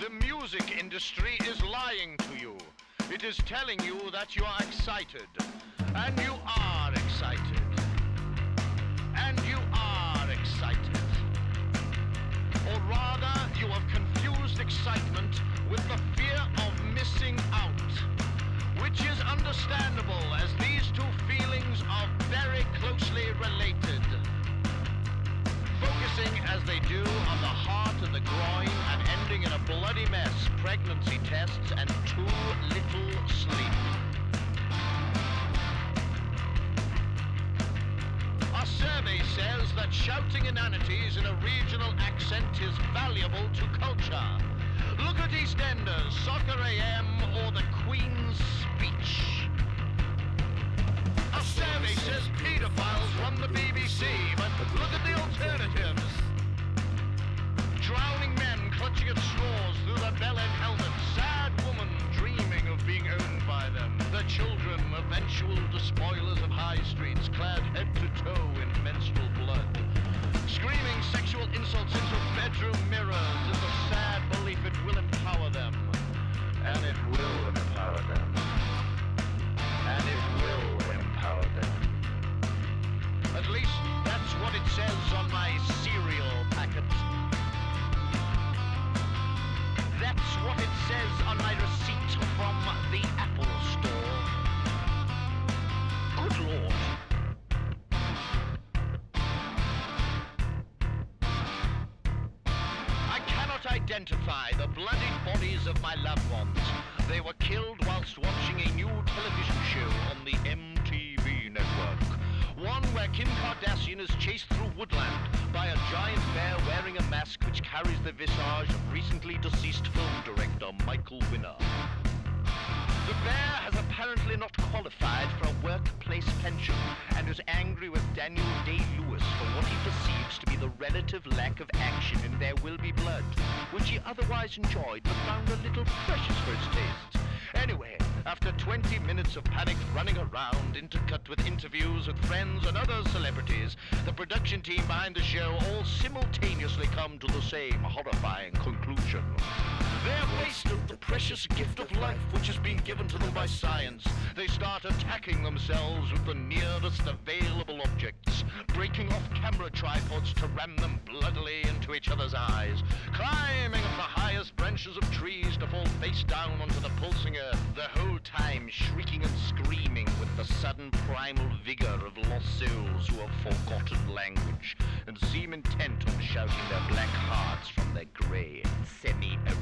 The music industry is lying to you. It is telling you that you are excited. And you are excited. And you are excited. Or rather, you have confused excitement with the fear of missing out. Which is understandable as these two feelings are very closely related. Focusing as they do on the heart and the groin and ending pregnancy tests, and too little sleep. Our survey says that shouting inanities in a regional accent is valuable to culture. Look at EastEnders, Soccer AM, or the Queen's Speech. Our survey says pedophiles run the BBC, but look at the alternatives. Drowning men clutching at identify the bloodied bodies of my loved ones. They were killed whilst watching a new television show on the MTV network. One where Kim Kardashian is chased through woodland by a giant bear wearing a mask which carries the visage of recently deceased film director Michael Winner. The bear has apparently not qualified for a workplace pension and is angry with Daniel Day-Lewis for what he perceives to be the relative lack of action in There Will Be Blood, which he otherwise enjoyed but found a little precious for his taste. Anyway, after 20 minutes of panicked running around, intercut with interviews with friends and other celebrities, the production team behind the show all simultaneously come to the same horrifying conclusion. Precious gift of life which has been given to them by science. They start attacking themselves with the nearest available objects, breaking off camera tripods to ram them bloodily into each other's eyes, climbing up the highest branches of trees to fall face down onto the pulsing earth, the whole time shrieking and screaming with the sudden primal vigor of lost souls who have forgotten language and seem intent on shouting their black hearts from their grey, and semi-erect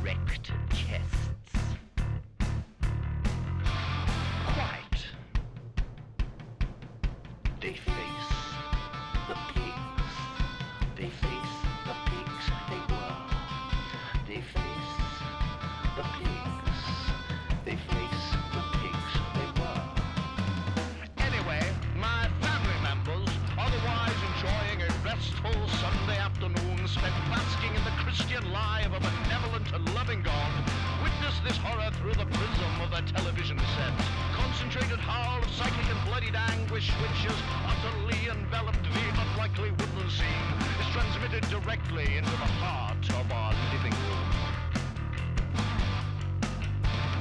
Lie of a benevolent and loving God, witness this horror through the prism of a television set. Concentrated howl of psychic and bloodied anguish which is utterly enveloped the unlikely woodland scene is transmitted directly into the heart of our living room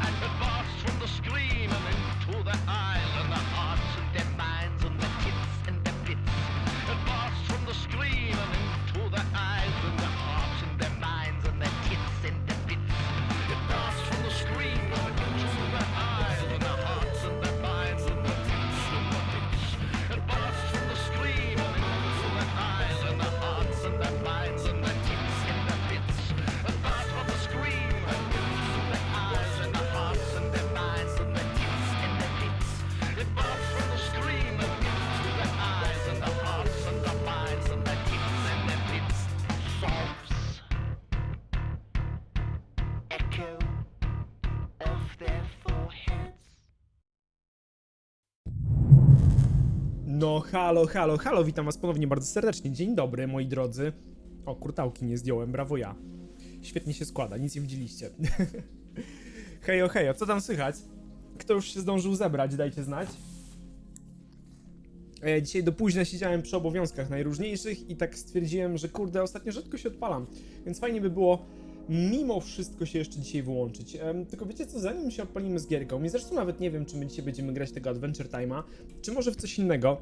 and advanced from the screen and into the eyes No halo, halo, halo, witam was ponownie bardzo serdecznie. Dzień dobry, moi drodzy. O, kurtałki nie zdjąłem, brawo ja. Świetnie się składa, nic nie widzieliście. hejo, hejo, co tam słychać? Kto już się zdążył zebrać, dajcie znać. E, dzisiaj do późna siedziałem przy obowiązkach najróżniejszych i tak stwierdziłem, że kurde, ostatnio rzadko się odpalam, więc fajnie by było mimo wszystko się jeszcze dzisiaj wyłączyć. Em, tylko wiecie co, zanim się odpalimy z gierką, i zresztą nawet nie wiem, czy my dzisiaj będziemy grać tego Adventure Time'a, czy może w coś innego.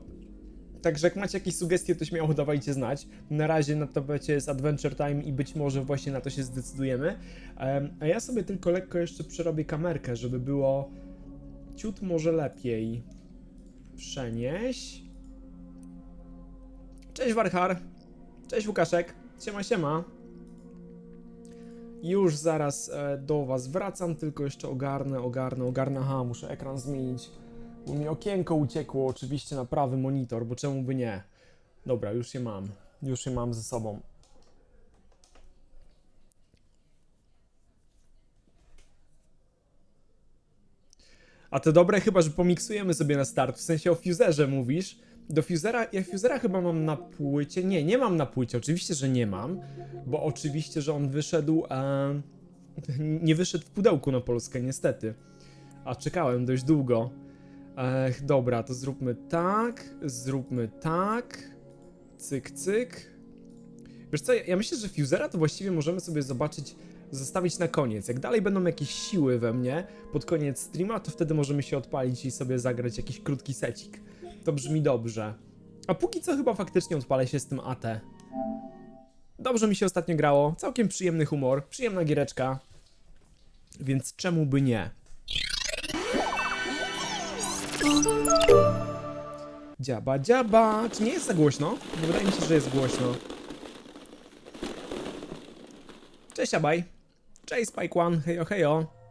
Także jak macie jakieś sugestie, to śmiało dawajcie znać. Na razie na tapecie jest Adventure Time i być może właśnie na to się zdecydujemy. Em, a ja sobie tylko lekko jeszcze przerobię kamerkę, żeby było ciut może lepiej. Przenieś. Cześć Warchar. Cześć Łukaszek. Siema, siema. Już zaraz e, do was wracam, tylko jeszcze ogarnę, ogarnę, ogarnę. Aha, muszę ekran zmienić, bo mi okienko uciekło oczywiście na prawy monitor, bo czemu by nie? Dobra, już je mam. Już je mam ze sobą. A te dobre chyba, że pomiksujemy sobie na start, w sensie o Fuserze mówisz. Do Fusera, ja Fusera chyba mam na płycie, nie, nie mam na płycie, oczywiście, że nie mam, bo oczywiście, że on wyszedł, e, nie wyszedł w pudełku na Polskę, niestety. A czekałem dość długo. Ech, dobra, to zróbmy tak, zróbmy tak, cyk, cyk. Wiesz co, ja, myślę, że Fusera to właściwie możemy sobie zobaczyć, zostawić na koniec. Jak dalej będą jakieś siły we mnie pod koniec streama, to wtedy możemy się odpalić i sobie zagrać jakiś krótki secik. To brzmi dobrze. A póki co chyba faktycznie odpalę się z tym AT. Dobrze mi się ostatnio grało, całkiem przyjemny humor, przyjemna giereczka. Więc czemu by nie? Dziaba, dziaba. Czy nie jest za głośno? Bo wydaje mi się, że jest głośno. Cześć, Abaj. Cześć, Spike One. Hejo, hejo.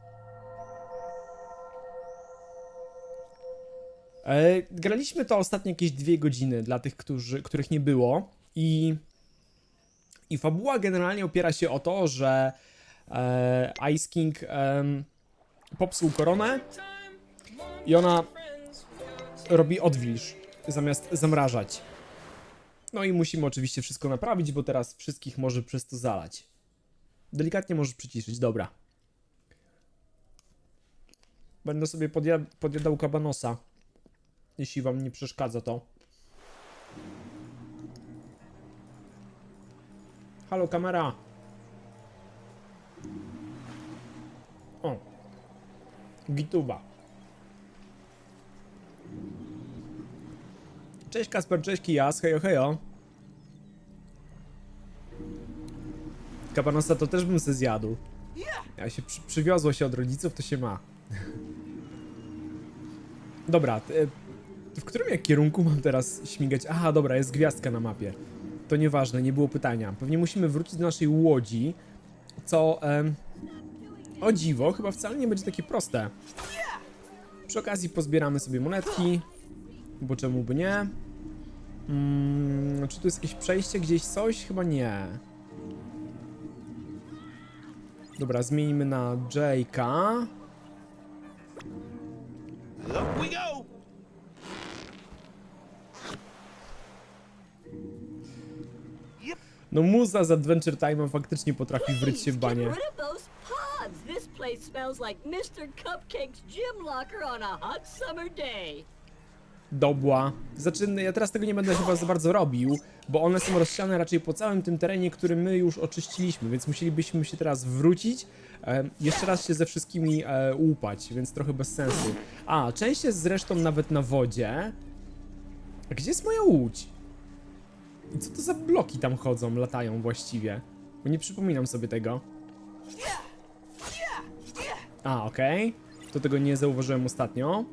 Graliśmy to ostatnio jakieś dwie godziny dla tych, którzy, których nie było i i fabuła generalnie opiera się o to, że e, Ice King em, popsuł koronę i ona robi odwilż zamiast zamrażać. No i musimy oczywiście wszystko naprawić, bo teraz wszystkich może przez to zalać. Delikatnie możesz przyciszyć, dobra. Będę sobie podja- podjadał kabanosa, jeśli wam nie przeszkadza to. Halo, kamera! O! Gituba. Cześć Kasper, cześć Kijas, hejo hejo. Kabanosa to też bym se zjadł. Ja się przy, przywiozło się od rodziców, to się ma. Dobra, t- w którym ja kierunku mam teraz śmigać? Aha, dobra, jest gwiazdka na mapie. To nieważne, nie było pytania. Pewnie musimy wrócić do naszej łodzi, co em, o dziwo, chyba wcale nie będzie takie proste. Przy okazji pozbieramy sobie monetki, bo czemu by nie? Mm, czy tu jest jakieś przejście gdzieś coś? Chyba nie. Dobra, zmienimy na Jake'a. No muza z Adventure Time'a faktycznie potrafi wryć się w banie. Get rid of those pods. This place smells like Mr. Cupcake's gym locker on a hot summer day. Dobła. Znaczy, ja teraz tego nie będę chyba za bardzo robił, bo one są rozsiane raczej po całym tym terenie, który my już oczyściliśmy, więc musielibyśmy się teraz wrócić, e, jeszcze raz się ze wszystkimi e, łupać, więc trochę bez sensu. A, część jest zresztą nawet na wodzie. A gdzie jest moja łódź? I co to za bloki tam chodzą, latają właściwie? Bo nie przypominam sobie tego. A, okej. To tego nie zauważyłem ostatnio.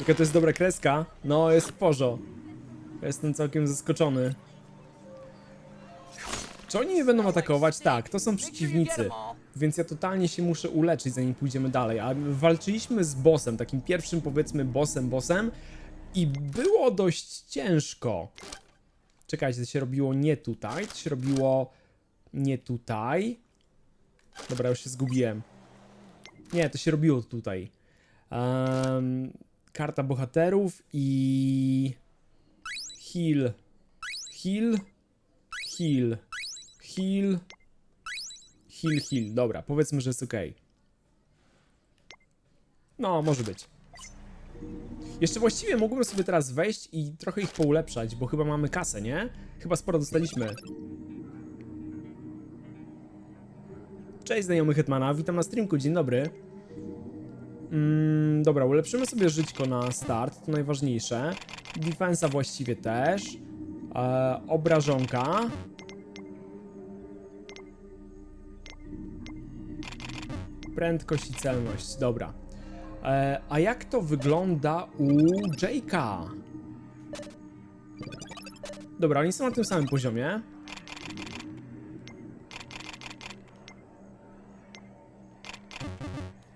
Jaka to jest dobra kreska? No, jest w porzo. Jestem całkiem zaskoczony. Czy oni mnie będą atakować? Tak, to są przeciwnicy. Więc ja totalnie się muszę uleczyć, zanim pójdziemy dalej. A walczyliśmy z bossem, takim pierwszym powiedzmy bossem, bossem. I było dość ciężko. Czekajcie, to się robiło nie tutaj, to się robiło nie tutaj. Dobra, już się zgubiłem. Nie, to się robiło tutaj. Em, karta bohaterów i. Heal. Heal. Heal. Heal. Heal, heal. Dobra, powiedzmy, że jest ok. No, może być. Jeszcze właściwie mógłbym sobie teraz wejść i trochę ich poulepszać, bo chyba mamy kasę, nie? Chyba sporo dostaliśmy. Cześć znajomy Hetmana, witam na streamku, dzień dobry. Mm, dobra, ulepszymy sobie żyćko na start, to najważniejsze. Defensa właściwie też. E, obrażonka. Prędkość i celność, dobra. E, a jak to wygląda u Jake'a? Dobra, oni są na tym samym poziomie.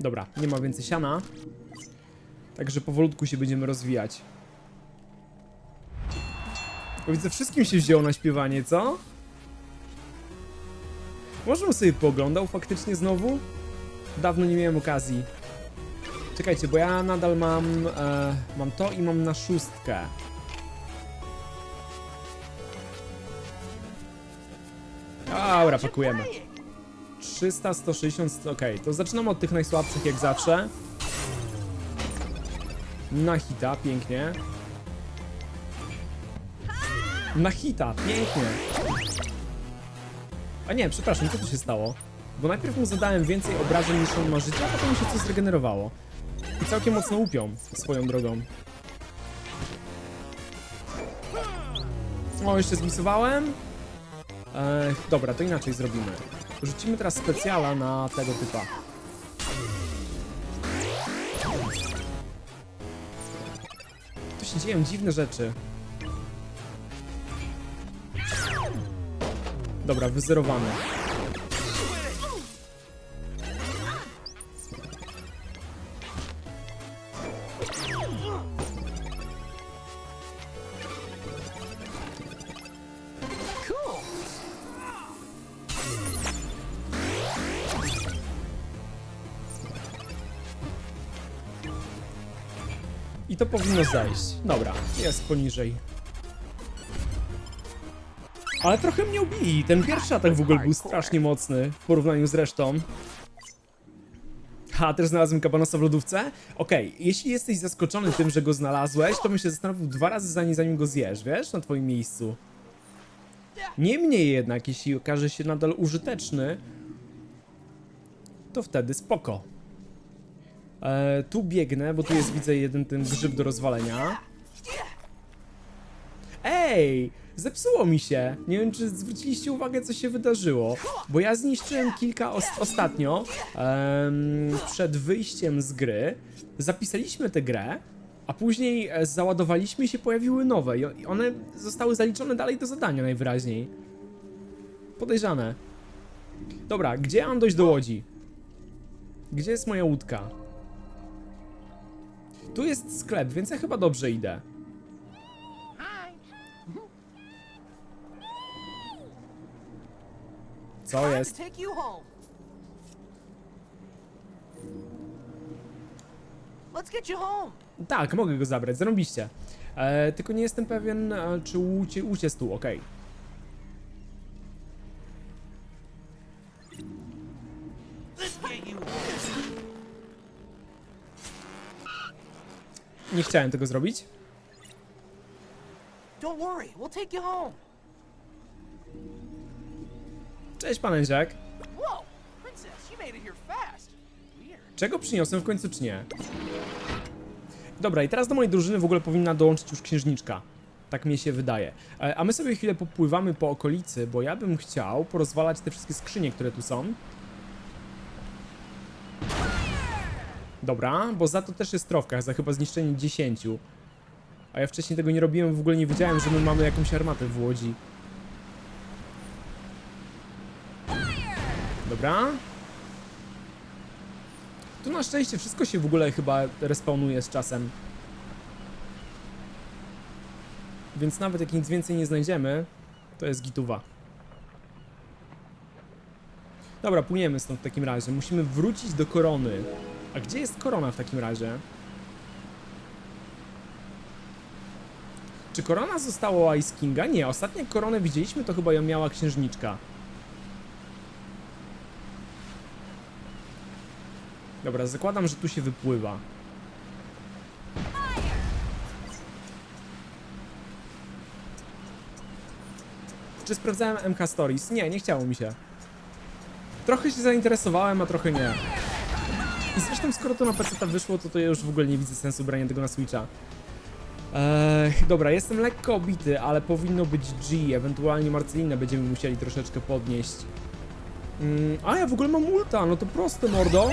Dobra, nie ma więcej siana. Także powolutku się będziemy rozwijać. Bo widzę, wszystkim się wzięło na śpiewanie, co? Może bym sobie pooglądał faktycznie znowu? Dawno nie miałem okazji. Czekajcie, bo ja nadal mam, e, mam to i mam na szóstkę. Dobra, pakujemy. 300, 160, okej, to zaczynamy od tych najsłabszych jak zawsze. Na hita, pięknie. Na hita, pięknie. A nie, przepraszam, co tu się stało? Bo najpierw mu zadałem więcej obrażeń niż on ma życia, a potem się coś zregenerowało. I całkiem mocno upią, swoją drogą. O, jeszcze zmisowałem? Ech, dobra, to inaczej zrobimy. Rzucimy teraz specjala na tego typa. Tu się dzieją dziwne rzeczy. Dobra, wyzerowany. To powinno zejść. Dobra, jest poniżej. Ale trochę mnie ubili. Ten pierwszy atak w ogóle był strasznie mocny w porównaniu z resztą. Ha, też znalazłem kabanosa w lodówce? Okej, jeśli jesteś zaskoczony tym, że go znalazłeś, to bym się zastanowił dwa razy zanim, zanim go zjesz, wiesz, na twoim miejscu. Niemniej jednak, jeśli okaże się nadal użyteczny, to wtedy spoko. E, tu biegnę, bo tu jest, widzę, jeden ten grzyb do rozwalenia. Ej! Zepsuło mi się. Nie wiem, czy zwróciliście uwagę, co się wydarzyło. Bo ja zniszczyłem kilka os ostatnio em, przed wyjściem z gry. Zapisaliśmy tę grę, a później e, załadowaliśmy i się pojawiły nowe. I I one zostały zaliczone dalej do zadania najwyraźniej. Podejrzane. Dobra, gdzie mam dojść do łodzi? Gdzie jest moja łódka? Tu jest sklep, więc ja chyba dobrze idę. Co jest? Tak, mogę go zabrać, zarobiście. E, tylko nie jestem pewien, e, czy uciec tu, okej. Let's Nie chciałem tego zrobić. Cześć, panęziak. Czego przyniosłem w końcu, czy nie? Dobra, i teraz do mojej drużyny w ogóle powinna dołączyć już księżniczka. Tak mi się wydaje. E, A my sobie chwilę popływamy po okolicy, bo ja bym chciał porozwalać te wszystkie skrzynie, które tu są. Dobra, bo za to też jest trofka, za chyba zniszczenie 10. A ja wcześniej tego nie robiłem, w ogóle nie wiedziałem, że my mamy jakąś armatę w Łodzi. Dobra. Tu na szczęście wszystko się w ogóle chyba respawnuje z czasem. Więc nawet jak nic więcej nie znajdziemy, to jest gituwa. Dobra, płyniemy stąd w takim razie. Musimy wrócić do korony. A gdzie jest korona w takim razie? Czy korona została Ice Kinga? Nie, ostatnie koronę widzieliśmy to chyba ją miała księżniczka. Dobra, zakładam, że tu się wypływa. Czy sprawdzałem MK Stories? Nie, nie chciało mi się. Trochę się zainteresowałem, a trochę nie. Zresztą skoro to na PC wyszło, to to ja już w ogóle nie widzę sensu brania tego na Switcha. Eee, dobra, jestem lekko obity, ale powinno być G, ewentualnie Marcelinę będziemy musieli troszeczkę podnieść. Mm, a ja w ogóle mam ulta, no to proste mordo.